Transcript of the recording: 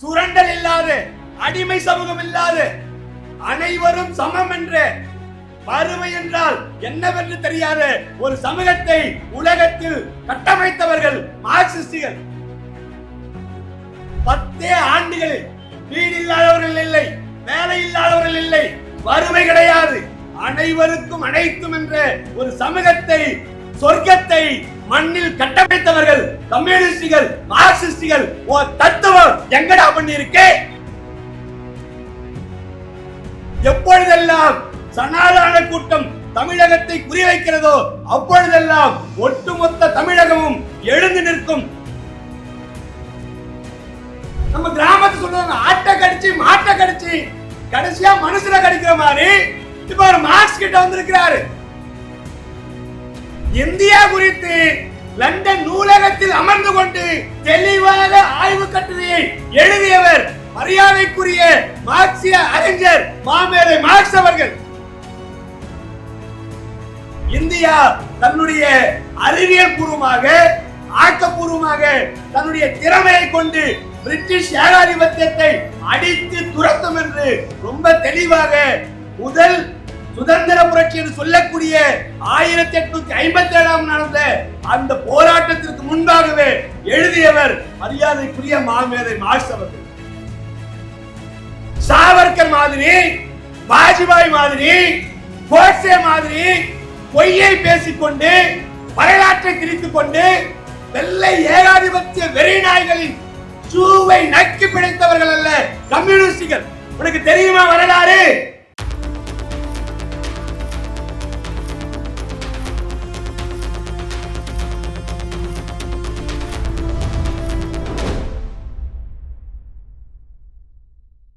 சுரண்டல் இல்லாத அடிமை சமூகம் இல்லாத அனைவரும் சமம் என்று வறுமை என்றால் என்னவென்று தெரியாத. ஒரு சமூகத்தை உலகத்தில் கட்டமைத்தவர்கள் மார்க்சிஸ்டுகள். பத்தே ஆண்டுகளில் வீடு இல்லாதவர்கள் இல்லை வேலை இல்லாதவர்கள் இல்லை வறுமை கிடையாது. அனைவருக்கும் அனைத்தும் என்ற ஒரு சமூகத்தை சொர்க்கத்தை மண்ணில் கட்டமைத்தவர்கள் கம்யூனிஸ்டுகள் மார்க்சிஸ்டுகள் ஓ தத்துவம் எங்கடா பண்ணிருக்கே எப்பொழுதெல்லாம் சனாதான கூட்டம் தமிழகத்தை குறிவைக்கிறதோ அப்பொழுதெல்லாம் ஒட்டுமொத்த தமிழகமும் எழுந்து நிற்கும். நம்ம கிராமத்து சொல்றாங்க ஆட்டை கடிச்சு மாட்டை கடிச்சு கடைசியா மனுஷனை கடிக்கிற மாதிரி இப்ப ஒரு மார்க்ஸ் கிட்ட வந்திருக்கிறாரு. இந்தியா குறித்து லண்டன் நூலகத்தில் அமர்ந்து கொண்டு தெளிவாக ஆய்வு கட்டுரையை எழுதியவர் மரியாதைக்குரிய மார்க்சிய அறிஞர் மாமேதை மார்க்ஸ் அவர்கள். இந்தியா தன்னுடைய அறிவியல் பூர்வமாக ஆக்கப்பூர்வமாக தன்னுடைய திறமையை கொண்டு பிரிட்டிஷ் ஏகாதிபத்தியத்தை அடித்து துரத்தும் என்று ரொம்ப தெளிவாக முதல் சுதந்திர புரட்சி என்று சொல்லக்கூடிய ஆயிரத்தி எட்நூத்தி ஐம்பத்தி ஏழாம் நடந்த அந்த போராட்டத்திற்கு முன்பாகவே எழுதியவர் மரியாதைக்குரிய மாமேதை மார்க்ஸ் அவர்கள். சாவர்கர் மாதிரி வாஜ்பாய் மாதிரி கோட்சே மாதிரி பொய்யை பேசிக்கொண்டு வரலாற்றை திரித்துக் கொண்டு வெள்ளை ஏகாதிபத்திய வெறிநாய்களின் சூவை நக்கி பிடித்தவர்கள் அல்ல கம்யூனிஸ்டுகள். உனக்கு தெரியுமா வரலாறு?